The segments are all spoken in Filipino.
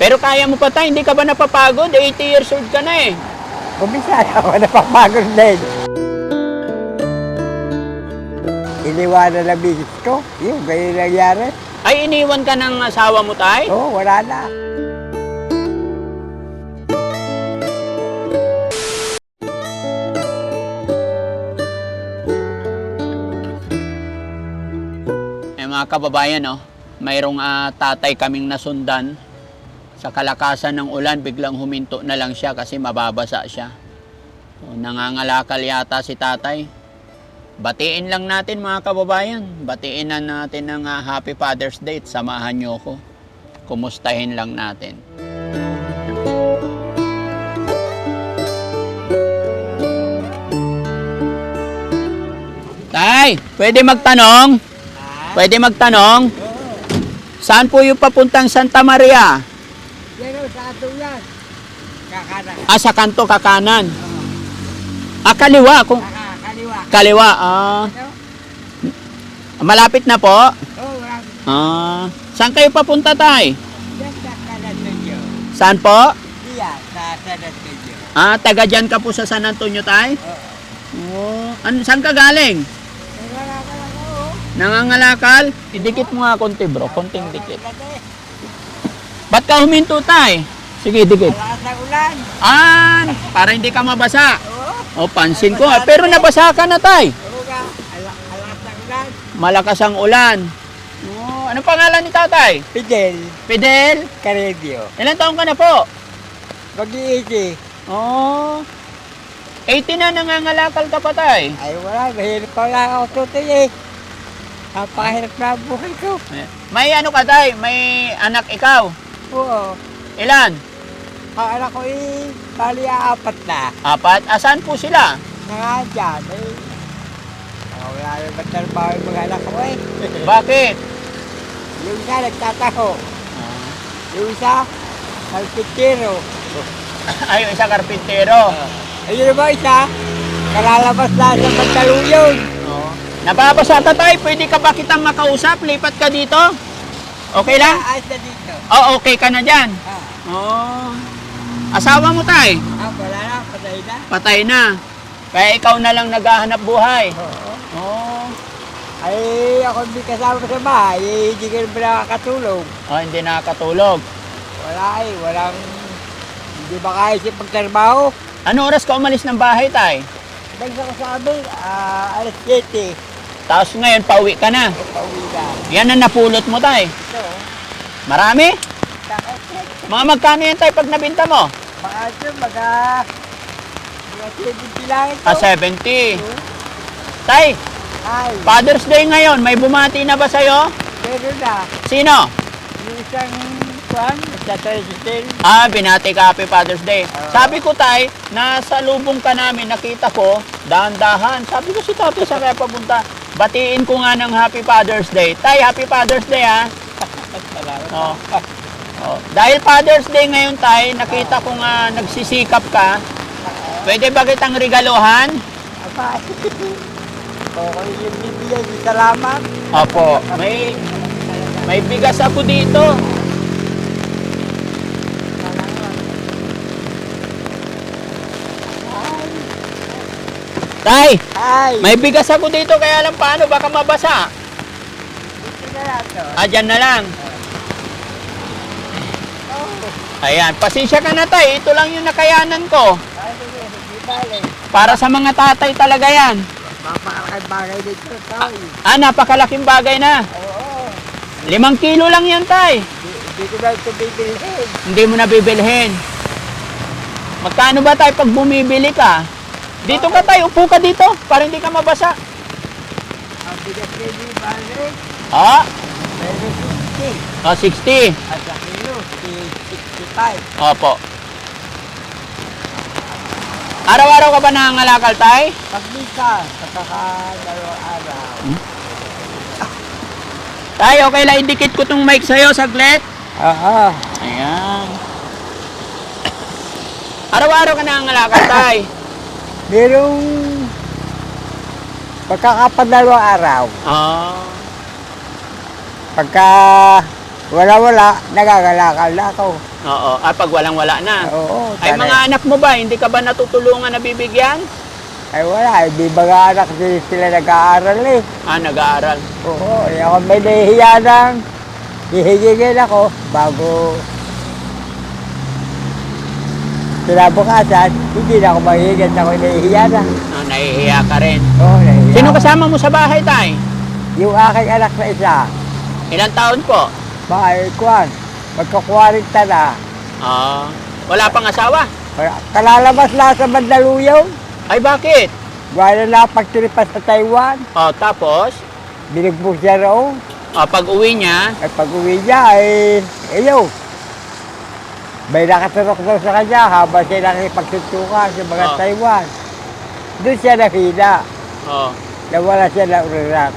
Pero kaya mo pa tayo, hindi ka ba napapagod? 80 years old ka na eh. Kumisa ako napapagod din. Iniwanan na bisis ko. Yung ganyan nangyari. Ay, iniwan ka ng asawa mo tay? Oo, oh, wala na. Eh mga kababayan, no? mayroong ah, tatay kaming nasundan. Sa kalakasan ng ulan, biglang huminto na lang siya kasi mababasa siya. So, nangangalakal yata si tatay. Batiin lang natin mga kababayan. Batiin na natin ng ah, Happy Father's Day. Samahan niyo ko. Kumustahin lang natin. Tay, pwede magtanong? Pwede magtanong? Saan po yung papuntang Santa Maria? Ato yan. Kakana. Ah, sa kanto kakanan. Ah, kaliwa. Kung, Kaka, kaliwa. kaliwa. Ah, Ano? malapit na po. Oo, oh, wala. Ah, saan kayo papunta, tay? Yan sa kanan ninyo. Saan po? Diyan, sa kanan ninyo. Ah, taga dyan ka po sa San Antonio, tay? Oo. Oh, an saan ka galing? Eh, wala ka lang oo. Nangangalakal? Idikit mo nga konti, bro. Konting dikit. Ba't ka huminto, tay? Sige, dikit. Malakas na ulan. Ah, para hindi ka mabasa. Oo. O, pansin ko. ah, Pero nabasa ka na, tay. Oo ka. Ala- Malakas na ulan. Malakas ang ulan. Oh, ano pangalan ni tatay? Fidel, Fidel? Caredio. Ilan taong ka na po? Mag-iisi. Oh, 80 na nangangalakal ka pa tay. Ay, wala. Mahirap pa lang ako tutoy eh. Napakahirap na ang buhay ko. May ano ka tay? May anak ikaw? Oo. Ilan? Ang anak ko eh, bali apat na. Apat? Asan po sila? Nangadyan eh. Ah, Wala naman trabaho yung mga anak ko eh. Bakit? Yung isa nagtataho. Yung isa, kalpitero. Ay, yung isa karpintero. Ayun naman isa, kalalabas na sa Mandaluyong. Oh. Nababasa ka tay, pwede ka ba kitang makausap? Lipat ka dito? Okay lang? Ayos na dito. Oh, okay ka na dyan. Ah, Oh. Asawa mo tay? ah, wala na, patay na. Patay na. Kaya ikaw na lang naghahanap buhay. Oo. Oh. Ay, ako hindi kasama sa bahay, eh, hindi ka naman nakakatulong. Oh, hindi nakakatulog. Wala eh, walang, hindi ba kaya siya pagtrabaho? Ano oras ka umalis ng bahay, tay? Bagsa ko sa amin, ah, alas 7, Tapos ngayon, pauwi ka na. pauwi na. Yan ang napulot mo, tay. Ito, Marami? takot. Mga magkano yan, tay, pag nabinta mo? Mga ito, mga, mga 70 lang ito. Ah, 70. Tay, Ay, Father's Day ngayon, may bumati na ba sa'yo? meron na. Sino? Yung isang, kwan, nagtatricycle. Ah, binati ka Happy Father's Day. Ah. Sabi ko, tay, nasa lubong ka namin, nakita ko, dahan-dahan. Sabi ko si tatay, sa kaya papunta. Batiin ko nga ng Happy Father's Day. Tay, Happy Father's Day, ha? Salamat. Oh. Oh. Dahil Father's Day ngayon, tay, nakita ko nga nagsisikap ka. Pwede ba kitang regaluhan? Aba, okay yung bibigyan, salamat. Opo. May, may bigas ako dito. Tay, Ay, may bigas ako dito kaya lang paano baka mabasa. ito na lang to. Ah, dyan na lang. Ayan, pasensya ka na tay. Ito lang yung nakayanan ko. hindi. Para sa mga tatay talaga yan. Mapakakay bagay dito, tay. Ah, napakalaking bagay na. Oo, Limang kilo lang yan tay. di, di ko na ito bibilhin. Hindi mo na bibilhin. Magkano ba tayo pag bumibili ka? Dito ka tayo, upo ka dito para hindi ka mabasa. Ang bigas Ah, pero 60. oh, 60. At 65. Opo. Araw-araw ka ba nangangalakal tay? Pagmisa, sa kakadalawang araw. Tay, okay lang idikit ko tong mic sa'yo saglit. Oo. Ayan. Araw-araw ka nangangalakal tay. Merong pagkakapadalawang araw. Ah. Pagka wala-wala, nagagalakal na ako. Oo. Ah, pag walang-wala na. Oo, Ay, tanay. mga anak mo ba, hindi ka ba natutulungan na bibigyan? Ay wala, eh, di ba nga anak di sila nag-aaral eh. Ah, nag-aaral. Oo, eh, ako may nahihiya ng hihigigil ako bago kinabukasan, hindi na ako mahigit ako nahihiya na. Ah, nahihiya ka rin. Oo, nahihiya. Sino ako. kasama mo sa bahay, tay? Yung aking anak na isa, Ilang taon po? Bahay kwan, magkakwarinta na. Ah, wala pang asawa? Wala- Kalalabas na sa Mandaluyong, Ay, bakit? wala na pagtiripas sa Taiwan, Oh, tapos, binigbog siya roon. oh, pag uwi niya, At pag uwi niya, ay, ayaw. May nakaturok daw sa kanya habang siya nakipagsuntukan sa mga Ah. Taiwan. Doon siya nakita. oh, Nawala siya na urat.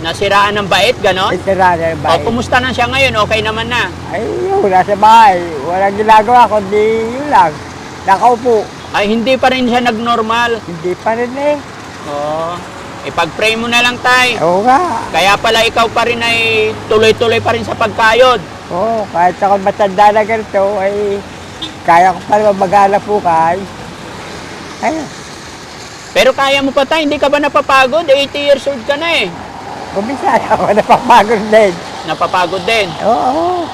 Nasiraan ng bait, ganon? Itira na yung Oh, bahay. kumusta na siya ngayon? Okay naman na. Ay, yun, nasa bahay. Walang ginagawa, kundi yun lang. Nakaupo. Ay, hindi pa rin siya nag-normal. Hindi pa rin eh. Oh, ipag-pray mo na lang, tay. Oo nga. Kaya pala ikaw pa rin ay tuloy-tuloy pa rin sa pagkayod. Oo, kahit ako matanda na ganito, ay kaya ko pa naman maghanap buhay. Ayun, Pero kaya mo pa, tay. Hindi ka ba napapagod? 80 years old ka na eh. Kumisa ako napapagod din. Napapagod din. Oo.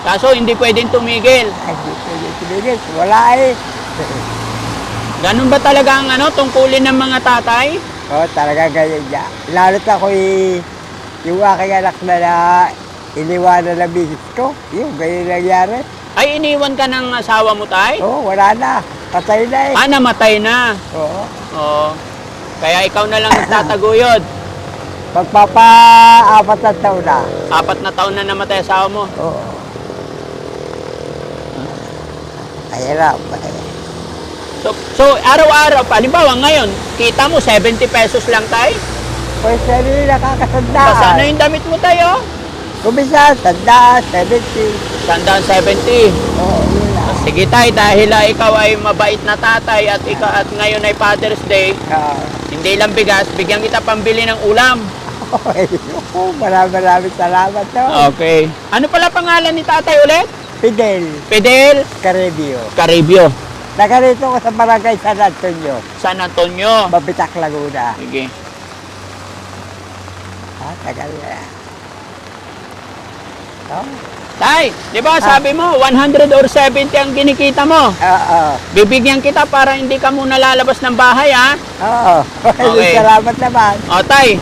Kaso, hindi pwedeng tumigil. Ay, di pwede tumigil. Wala eh. Ganun ba talaga ang ano, tungkulin ng mga tatay? Oo, talaga ganyan niya. Lalo't ako eh, yung aking anak na na iniwanan na bisis ko. Yung ganyan nangyari. Ay, iniwan ka ng asawa mo, tay? Oo, wala na. Patay na eh. Ah, namatay na. Oo. Oo. Kaya ikaw na lang nagtataguyod. Magpapa-apat na taon na. Apat na taon na namatay asawa mo. Oo. Ay, hirap. So, so araw-araw, halimbawa ngayon, kita mo 70 pesos lang tayo. Pwede sa rin nakakasandaan. Basta ano yung damit mo tayo? Kumisa, sandaan, 70. Tandaan 70. Oo, yun lang. Sige tay, dahil ah, ikaw ay mabait na tatay at ikaw at ngayon ay Father's Day, Oo. hindi lang bigas, bigyan kita pambili ng ulam. Okay. Oo, maraming maraming salamat to. Okay. Ano pala pangalan ni tatay ulit? Fidel Fidel Caribio. Caribio, Nakarito ko sa barangay San Antonio, San Antonio. Mabitak, Laguna. Sige. Ah, tagal na. Oh, Tay, di ba sabi mo, 100 or 70 ang ginikita mo? Oo. Bibigyan kita para hindi ka muna lalabas ng bahay, ha? Oo. Okay. Salamat naman. O, tay,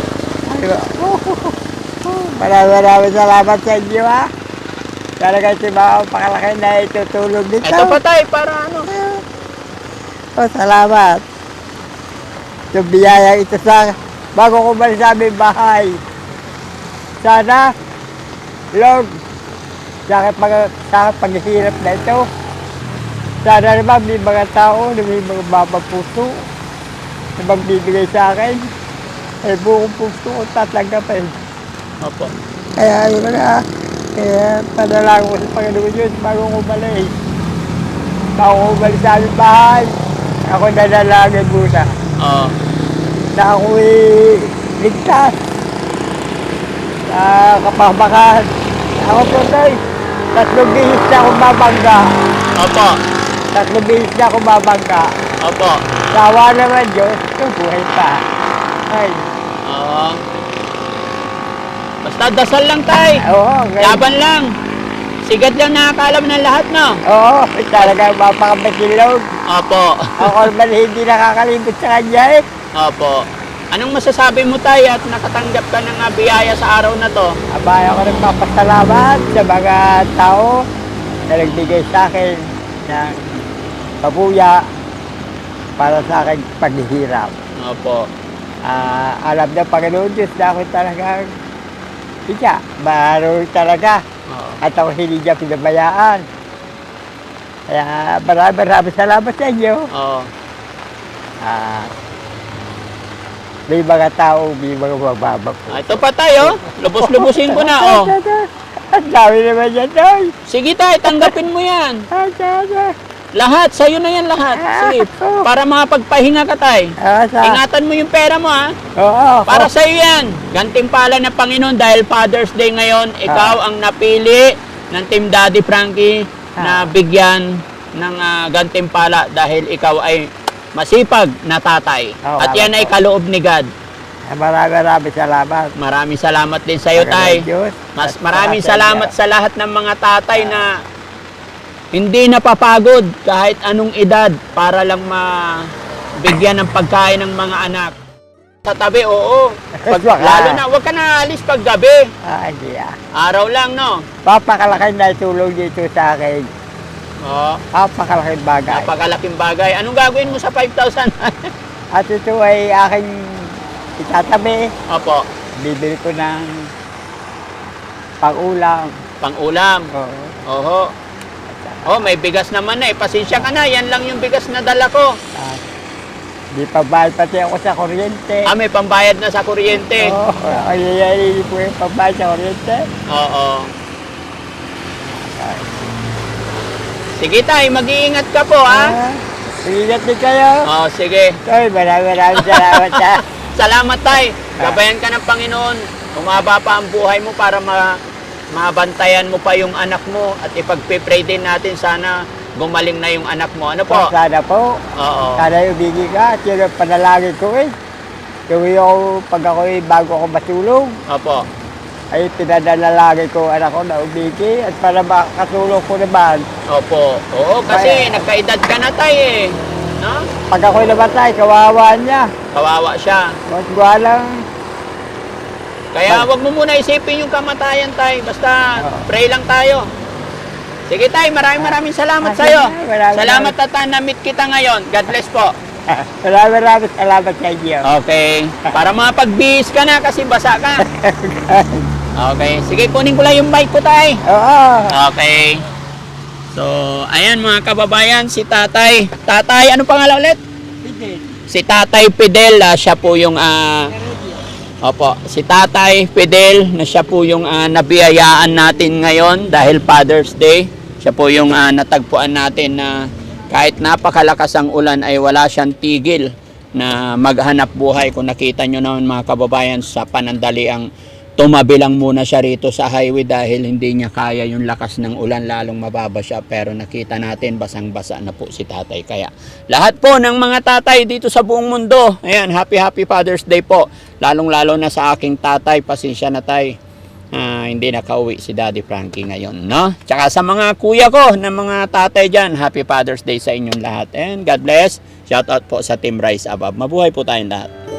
Maraming maraming salamat sa inyo ha. Talaga si Mama pakalaki na itutulog dito. eto pa tay, para ano? Oh, salamat. Yung biyaya ito sa bago ko balik sa aming bahay. Sana, Lord, sa aking pag, sa paghihirap na ito, sana naman may mga tao na may mga babang puso na magbibigay sa akin. Ay buong puso ko tatanggapin. Opo. Kaya yun na nga. Kaya panalangin ko sa Panginoon Diyos bago ko balik. Bago ko balik sa aming bahay. Ako nanalangin muna Oo. na ako'y ligtas sa kapahamakan. Ako po tayo. Tatlong bihis na akong babangga. Opo. Tatlong bihis na akong babangga. Opo. Sawa naman Diyos, buhay pa. Ay, Oo. Basta dasal lang tay. oo. ngayon- Laban lang. Sigat lang nakakalam ng lahat, no? Oo, talaga mapakabatilog. Opo. Ako naman hindi nakakalimot sa kanya eh. Opo. Anong masasabi mo tay at nakatanggap ka ng ah, biyaya sa araw na to? Abay ako nagpapasalamat sa mga tao na nagbigay sa akin ng pabuya para sa akin paghihirap. Opo. Ah, alam ng Panginoon Diyos na ako talagang siya, maroon talaga. Oo. At ako hindi niya pinabayaan. Kaya maraming maraming salamat sa inyo. Oo. Ah, may mga tao, may mga mababa po. Ah, ito pa tayo. Lubos-lubusin ko na, oh. Ang dami naman yan, Doy. Sige tay, tanggapin mo yan. Ang dami. Lahat, sa'yo na yan lahat. Sige, para makapagpahinga ka tay. Ah, Ingatan mo yung pera mo ha. oo, Para sa iyo yan. Gantimpala ng Panginoon dahil Father's Day ngayon, ikaw ang napili ng Team Daddy Frankie na Ah. bigyan ng ah, gantimpala dahil ikaw ay masipag na tatay. At yan ay kaloob ni God. marami marami salamat. Maraming salamat din sa iyo, tay. Mas maraming sa salamat sa lahat ng mga tatay na hindi napapagod kahit anong edad para lang mabigyan ng pagkain ng mga anak. Sa tabi, oo. Pag, Baka. lalo na, huwag ka na alis pag gabi. Ah, hindi ah. Araw lang, no? Papakalaki na tulong dito sa akin. Oo. Papakalaking bagay. Napakalaking bagay. Anong gagawin mo sa 5,000? At ito ay aking itatabi. Opo, Bibili ko ng pang-ulam. pang-ulam. Oo. Oho. Oh, may bigas naman na eh. Pasensya ka na. Yan lang yung bigas na dala ko. At di pa bayad pati ako sa kuryente. Ah, may pambayad na sa kuryente. Oo. Ay, ay, ay, hindi po yung pambayad sa kuryente. Oo. Sige tay, mag-iingat ka po ha. Ah, Ingat din kayo. Oo, sige. Ay, maraming maraming salamat ha. Salamat tay. Gabayan ka ng Panginoon. Umaba pa ang buhay mo para ma mabantayan mo pa yung anak mo at ipagpipray din natin sana gumaling na yung anak mo. Ano po? Sana po. Oo. Sana yung bigi ka. At yun ang panalangin ko eh. Gawin ako pag ako eh, bago ako matulog. Opo. Ay pinadalangin ko anak ko na umigi. At para makatulong ko naman. Opo. Oo, kasi Ay. nagkaedad ka na tay eh. No? Pag ako'y namatay, kawawa niya. Kawawa siya. Huwag lang. Kaya wag mo muna isipin yung kamatayan tay. Basta pray lang tayo. Sige tay, maraming maraming salamat Ah, sa iyo. maraming Salamat at na-meet kita ngayon. God bless po. Maraming maraming salamat sa inyo. Okay. Para mapagbihis ka na kasi basa ka. Okay. Sige, kunin ko lang yung bike ko tay. Oo. Okay. So, ayan mga kababayan, si Tatay. Tatay, ano pangalan ulit? Si Tatay Fidel, ah, siya po yung ah, Opo, si Tatay Fidel na siya po yung ah, nabiyayaan natin ngayon dahil Father's Day. Siya po yung ah, natagpuan natin na kahit napakalakas ang ulan ay wala siyang tigil na maghanap buhay. Kung nakita nyo naman mga kababayan sa panandali ang tumabi lang muna siya rito sa highway dahil hindi niya kaya yung lakas ng ulan lalong mababa siya. Pero nakita natin basang-basa na po si tatay. Kaya lahat po ng mga tatay dito sa buong mundo ayan happy happy Father's Day po. Lalong lalo na sa aking tatay pasensya na tay. Ah, hindi nakauwi si Daddy Frankie ngayon no? Tsaka sa mga kuya ko ng mga tatay dyan happy Father's Day sa inyong lahat. And God bless. Shout out po sa Team Rise Above. Mabuhay po tayong lahat